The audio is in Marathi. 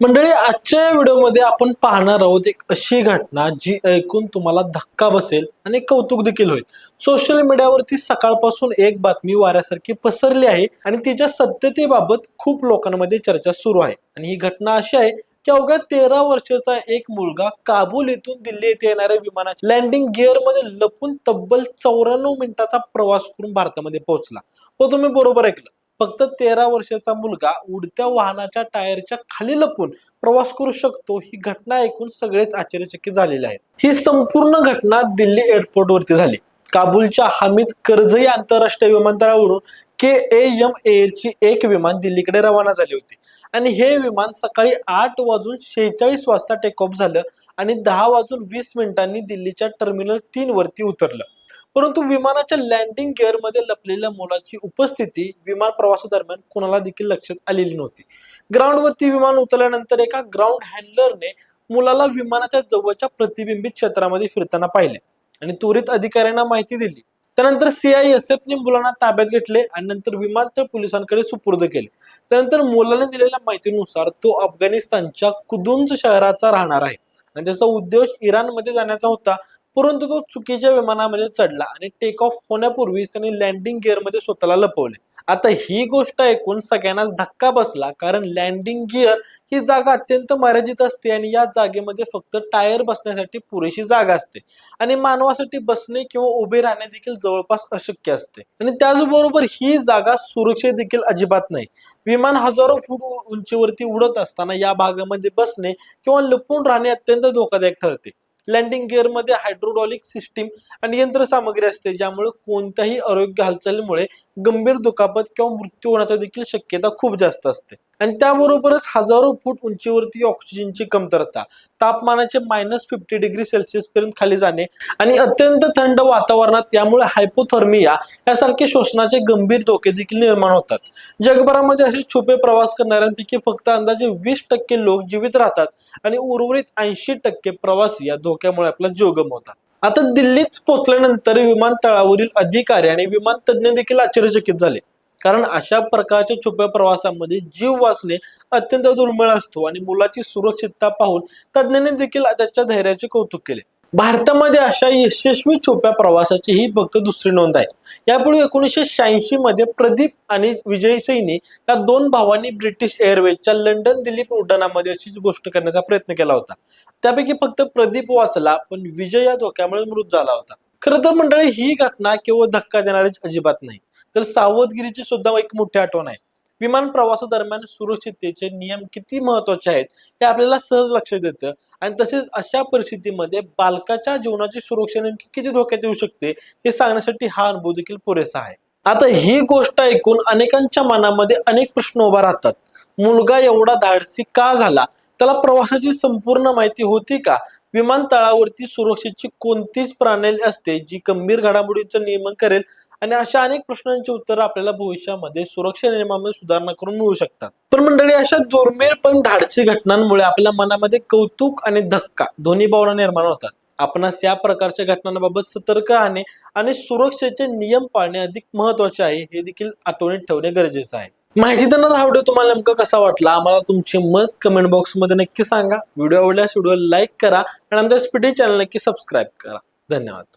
मंडळी आजच्या या व्हिडिओमध्ये आपण पाहणार आहोत एक अशी घटना जी ऐकून तुम्हाला धक्का बसेल आणि कौतुक देखील होईल. सोशल मीडियावरती सकाळपासून एक बातमी वाऱ्यासारखी पसरली आहे आणि तिच्या सत्यतेबाबत खूप लोकांमध्ये चर्चा सुरू आहे. आणि ही घटना अशी आहे की अवघ्या तेरा वर्षाचा एक मुलगा काबूल येथून दिल्ली येथे येणाऱ्या विमानाच्या लँडिंग गिअरमध्ये लपून तब्बल चौऱ्याण्णव मिनिटाचा प्रवास करून भारतामध्ये पोहोचला. हो तुम्ही बरोबर ऐकलं. फक्त तेरा वर्षाचा मुलगा उडत्या वाहनाच्या टायरच्या खाली लपून प्रवास करू शकतो ही घटना ऐकून सगळेच आश्चर्यचकित झालेले आहेत. ही संपूर्ण घटना दिल्ली एअरपोर्ट वरती झाली. काबूलच्या हमीद करझई आंतरराष्ट्रीय विमानतळावरून के ए एम एअरची एक विमान दिल्लीकडे रवाना झाली होती. आणि हे विमान सकाळी आठ वाजून शेहेचाळीस वाजता टेक ऑफ झालं आणि दहा वाजून वीस मिनिटांनी दिल्लीच्या टर्मिनल तीन वरती उतरलं. परंतु विमानाच्या लँडिंग गिअरमध्ये लपलेल्या मुलाची उपस्थिती विमान प्रवासादरम्यान कोणाला देखील लक्षात आलेली नव्हती. ग्राउंडवरती विमान उतरल्यानंतर एका ग्राउंड हँडलरने मुलाला विमानाच्या जवळच्या प्रतिबिंबित क्षेत्रामध्ये फिरताना पाहिले आणि त्वरित अधिकाऱ्यांना माहिती दिली. त्यानंतर सीआयएसएफने मुलांना ताब्यात घेतले आणि नंतर विमानतळ पोलिसांकडे सुपूर्द केले. त्यानंतर मुलाने दिलेल्या माहितीनुसार तो अफगाणिस्तानच्या कुदुंज शहराचा राहणार आहे. आणि त्याचा उद्देश इराणमध्ये जाण्याचा होता. परंतु तो चुकीच्या विमानामध्ये चढला आणि टेक ऑफ होण्यापूर्वीच त्याने लँडिंग गिअरमध्ये स्वतःला लपवले. आता ही गोष्ट ऐकून सगळ्यांनाच धक्का बसला कारण लँडिंग गिअर ही जागा अत्यंत मर्यादित असते आणि या जागेमध्ये फक्त टायर बसण्यासाठी पुरेशी जागा असते. आणि मानवासाठी बसणे किंवा उभे राहणे देखील जवळपास अशक्य असते. आणि त्याचबरोबर ही जागा सुरक्षित देखील अजिबात नाही. विमान हजारो फूट उंचीवरती उडत असताना या भागामध्ये बसणे किंवा लपून राहणे अत्यंत धोकादायक ठरते. लँडिंग गिअरमध्ये हायड्रोडॉलिक सिस्टीम आणि यंत्रसामग्री असते ज्यामुळे कोणत्याही आरोग्य हालचालीमुळे गंभीर दुखापत किंवा मृत्यू होण्याची देखील शक्यता खूप जास्त असते. आणि त्याबरोबरच हजारो फूट उंचीवरती ऑक्सिजनची कमतरता. तापमानाचे मायनस फिफ्टी डिग्री सेल्सिअस पर्यंत खाली जाणे आणि अत्यंत थंड वातावरणात यामुळे हायपोथर्मिया यासारखे शोषणाचे गंभीर धोके देखील निर्माण होतात. जगभरामध्ये असे छुपे प्रवास करणाऱ्यांपैकी फक्त अंदाजे वीस टक्के लोक जीवित राहतात आणि उर्वरित ऐंशी टक्के प्रवासी या धोक्यामुळे आपला जीव होतात आता दिल्लीत पोहोचल्यानंतर विमानतळावरील अधिकारी आणि विमान तज्ज्ञ देखील आश्चर्यचकित झाले. कारण अशा प्रकारच्या छुप्या प्रवासामध्ये जीव वाचणे अत्यंत दुर्मिळ असतो आणि मुलाची सुरक्षितता पाहून तज्ज्ञांनी देखील त्याच्या धैर्याचे कौतुक केले. भारतामध्ये अशा यशस्वी छुप्या प्रवासाची ही फक्त दुसरी नोंद आहे. यापूर्वी एकोणीसशे शहाऐंशी मध्ये प्रदीप आणि विजय सैनी या दोन भावांनी ब्रिटिश एअरवेजच्या लंडन दिल्ली उड्डाणामध्ये अशीच गोष्ट करण्याचा प्रयत्न केला होता. त्यापैकी फक्त प्रदीप वाचला पण विजय या धोक्यामुळे मृत झाला होता. खरं तर मंडळी ही घटना केवळ धक्का देणारी अजिबात नाही. तर सावधगिरीची सुद्धा एक मोठी आठवण आहे. विमान प्रवासादरम्यान सुरक्षिततेचे नियम किती महत्त्वाचे आहेत हे आपल्याला सहज लक्षात येतं. आणि तसेच अशा परिस्थितीमध्ये बालकाच्या जीवनाची सुरक्षा नेमकी किती धोक्यात येऊ शकते हे सांगण्यासाठी हा अनुभव देखील पुरेसा आहे. आता ही गोष्ट ऐकून अनेकांच्या मनामध्ये अनेक प्रश्न उभा राहतात. मुलगा एवढा धाडसी का झाला? त्याला प्रवासाची संपूर्ण माहिती होती का? विमानतळावरती सुरक्षेची कोणतीच प्रणाली असते जी गंभीर घडामोडींचं नियमन करेल आणि अशा अनेक प्रश्नांची उत्तरं आपल्याला भविष्यामध्ये सुरक्षा नियमामध्ये सुधारणा करून मिळू शकतात. पण मंडळी अशा दुर्मिळ पण धाडसी घटनांमुळे आपल्या मनामध्ये कौतुक आणि धक्का दोन्ही भावना निर्माण होतात. आपणास या प्रकारच्या घटनांबाबत सतर्क राहणे आणि सुरक्षेचे नियम पाळणे अधिक महत्त्वाचे आहे हे देखील आठवणीत ठेवणे गरजेचं आहे. माहिती देणार हा व्हिडिओ तुम्हाला नेमका कसा वाटला? आम्हाला तुमचे मत कमेंट बॉक्समध्ये नक्की सांगा. व्हिडिओ आवडल्यास व्हिडिओ लाईक करा आणि आमच्या स्पीडी चॅनल नक्की सबस्क्राईब करा. धन्यवाद.